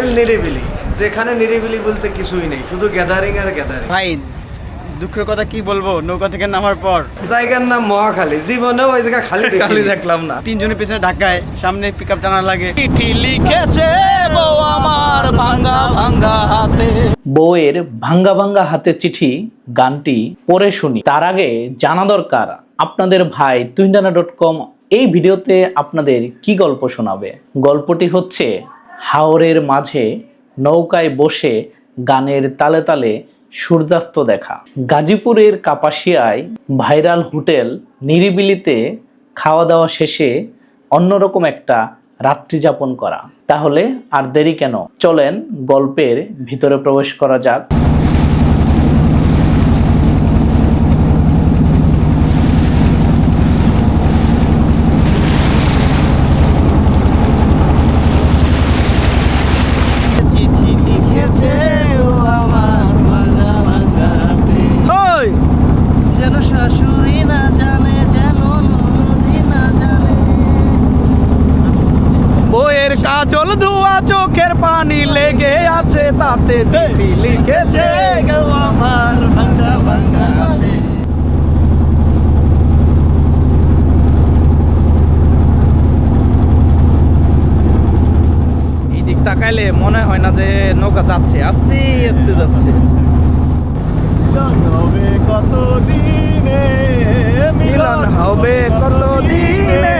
Hotel নিরিবিলি। যেখানে নিরিবিলি বলতে কিছুই নেই শুধু গ্যাদারিং আর গ্যাদারিং ভাই দুঃখের কথা কি বলব? নৌকা থেকে নামার পর। জায়গার নাম মহাখালী। জীবনেও ওই জায়গা খালি খালি দেখলাম না। তিনজনের পেছনে ঢাকায় সামনে পিক আপ টানা লাগে। চিঠি লিখেছে বউ আমার ভাঙ্গা ভাঙ্গা হাতে। বউয়ের ভাঙ্গা ভাঙ্গা হাতে চিঠি গানটি পরে শুনি। তার আগে জানা দরকার আপনাদের ভাই তুইন্দানা ডট কম এই ভিডিওতে আপনাদের কি গল্প শোনাবে? গল্পটি হচ্ছে হাওরের মাঝে নৌকায় বসে গানের তালে তালে সূর্যাস্ত দেখা। গাজীপুরের কাপাসিয়ায় ভাইরাল হোটেল নিরিবিলিতে খাওয়া দাওয়া শেষে অন্যরকম একটা রাত্রি যাপন করা। তাহলে আর দেরি কেন? চলেন গল্পের ভিতরে প্রবেশ করা যাক চিঠি লিখেছে ও আমার ভাঙ্গা ভাঙ্গা হাতে ওই, যেন শাশুড়ি না জানে যেন ননদি না জানে বইয়ের কাজল ধোয়া চোখের পানি লেগে আছে তাতে চিঠি লিখেছে? গো আমার দিক তাকাইলে মনে হয় না যে নৌকা যাচ্ছে। আস্তে আস্তে যাচ্ছে। হবে কত দিনে মিলন হবে কত দিনে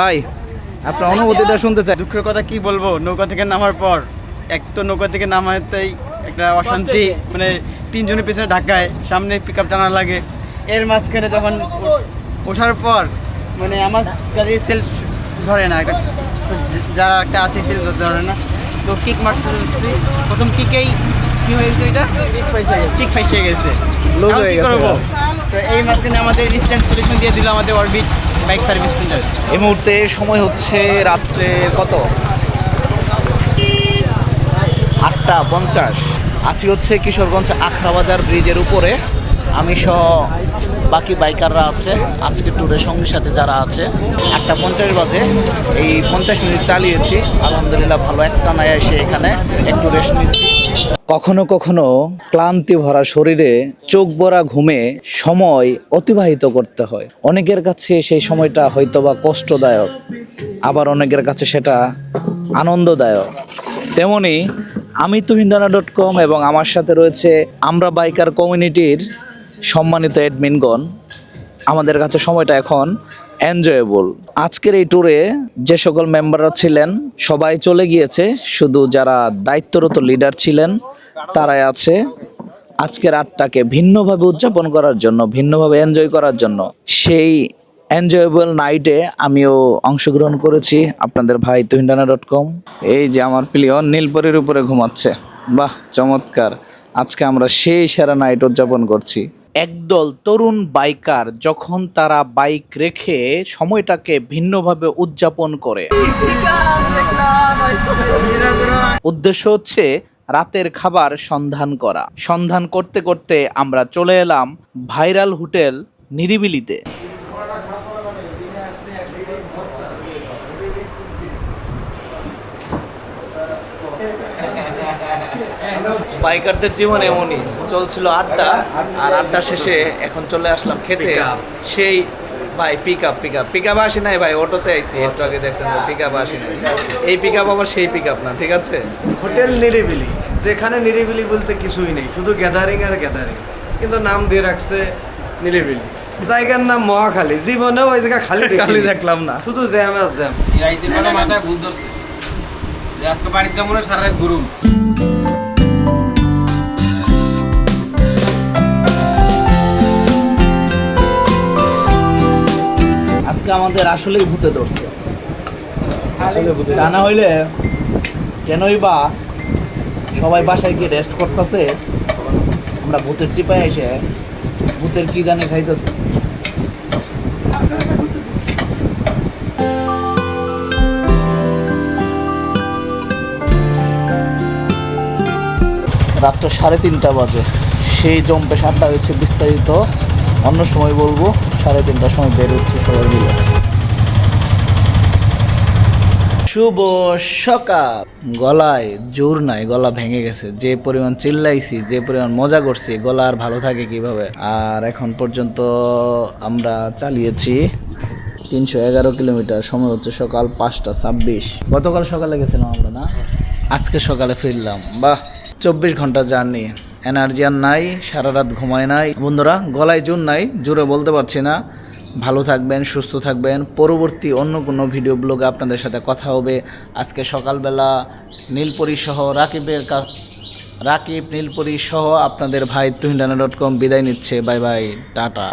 ভাই আপনার অনুভূতিটা শুনতে চাই। দুঃখের কথা কি বলব? নৌকা থেকে নামার পর এক তো নৌকা থেকে নামাতেই একটা অশান্তি মানে তিনজনের পেছনে ঢাকায় সামনে পিক আপ টানা লাগে। এর মাঝখানে যখন ওঠার পর মানে আমার গাড়ি সেলফ ধরে না একটা যারা একটা আছে সেলফ ধরে না তো কিক মারতে যাচ্ছি। প্রথম কিকেই কি হয়েছে এটা? কিক ফাইসে গেছে। Loose এখন হয়ে কি গেছে। তো এই মাঝখানে আমাদের ইনস্ট্যান্ট সলিউশন দিয়ে দিল আমাদের অরবিট বাইক সার্ভিস সেন্টার এই মুহূর্তে সময় হচ্ছে রাত্রে কত? আটটা পঞ্চাশ। আছি হচ্ছে কিশোরগঞ্জ আখড়াবাজার ব্রিজের উপরে। আমি সহ বাকি বাইকাররা আছে। আজকে ট্যুরের সঙ্গী সাথে যারা আছে। আটটা পঞ্চাশ বাজে। এই পঞ্চাশ মিনিট চালিয়েছি। আলহামদুলিল্লাহ ভালো। একটা নাই এসে এখানে একটু রেস্ট নিচ্ছি। কখনো কখনো ক্লান্তি ভরা শরীরে চোখ ভরা ঘুমে সময় অতিবাহিত করতে হয়। অনেকের কাছে সেই সময়টা হয়তোবা কষ্টদায়ক। আবার অনেকের কাছে সেটা আনন্দদায়ক। তেমনি আমি তুহিন্দানা ডট কম এবং আমার সাথে রয়েছে আমরা বাইকার কমিউনিটির সম্মানিত অ্যাডমিনগণ, আমাদের কাছে সময়টা এখন এনজয়েবল আজকের এই ট্যুরে যে সকল মেম্বাররা ছিলেন, সবাই চলে গিয়েছে, শুধু যারা দায়িত্বরত লিডার ছিলেন, তারাই আছে। আজকের আটটাকে ভিন্নভাবে উদযাপন করার জন্য, ভিন্নভাবে এনজয় করার জন্য, সেই এনজয়েবল নাইটে আমিও অংশগ্রহণ করেছি। আপনাদের ভাই তুহিন্ডানা ডট কম এই যে আমার প্রিয় নীলপরির উপরে ঘুমাচ্ছে। বাহ, চমৎকার। আজকে আমরা সেই সেরা নাইট উদযাপন করছি। একদল তরুণ বাইকার যখন তারা বাইক রেখে সময়টাকে ভিন্নভাবে উদযাপন করে। উদ্দেশ্য হচ্ছে রাতের খাবার সন্ধান করা। সন্ধান করতে করতে আমরা চলে এলাম ভাইরাল হোটেল নিরিবিলিতে। বাইকারদের জীবন এমনই। চলছিল আড্ডা আর আড্ডা শেষে এখন চলে আসলাম খেতে। সেই ভাই pick up pick up pick up আসি নাই ভাই অটোতে আইসি একটু আগে দেখছেন পিক আপ আসি নাই। এই পিক আপ আবার সেই পিক আপ না ঠিক আছে? হোটেল নিরিবিলি। যেখানে নিরিবিলি বলতে কিছুই নেই। শুধু গ্যাদারিং আর গ্যাদারিং কিন্তু নাম দিয়ে রাখছে নিরিবিলি। জায়গার নাম মহাখালী। জীবনেও ওই জায়গা খালি খালি দেখলাম না। শুধু জ্যাম আর জ্যাম। মাথায় ভুল ধরছে। আজকে বাড়ির যাব না সারা রাত ঘুরুম। আজকে আমাদের আসলেই ভূতে ধরছে। তা না হইলে কেনই বা সবাই বাসায় গিয়ে রেস্ট করতেছে আমরা ভূতের চিপায় এসে ভূতের কি জানে খাইতেছে। রাত্র সাড়ে তিনটা বাজে। সেই জম্পে সাতটা হয়েছে বিস্তারিত অন্য সময় বলব। সাড়ে তিনটার সময় বের হচ্ছে সবাই মিলে। শুভ সকাল। গলায় জোর নাই, গলা ভেঙে গেছে। যে পরিমাণ চিল্লাইছি, যে পরিমাণ মজা করছি, গলা আর ভালো থাকে কীভাবে? আর এখন পর্যন্ত আমরা চালিয়েছি তিনশো এগারো কিলোমিটার। সময় হচ্ছে সকাল পাঁচটা ছাব্বিশ। গতকাল সকালে গেছিলাম আমরা না? আজকে সকালে ফিরলাম। বাহ, চব্বিশ ঘণ্টা জার্নি। এনার্জি আর নাই, সারা রাত ঘুমায় নাই। বন্ধুরা, গলায় জোর নাই জোরে বলতে পারছি না। ভালো থাকবেন, সুস্থ থাকবেন। পরবর্তী অন্য কোনো ভিডিও ব্লগে আপনাদের সাথে কথা হবে। আজকে সকালবেলা নীলপরি সহ রাকিবের কা রাকিব, নীলপরি সহ আপনাদের ভাই তুহিন্দানা ডট কম বিদায় নিচ্ছে। Bye bye, tata.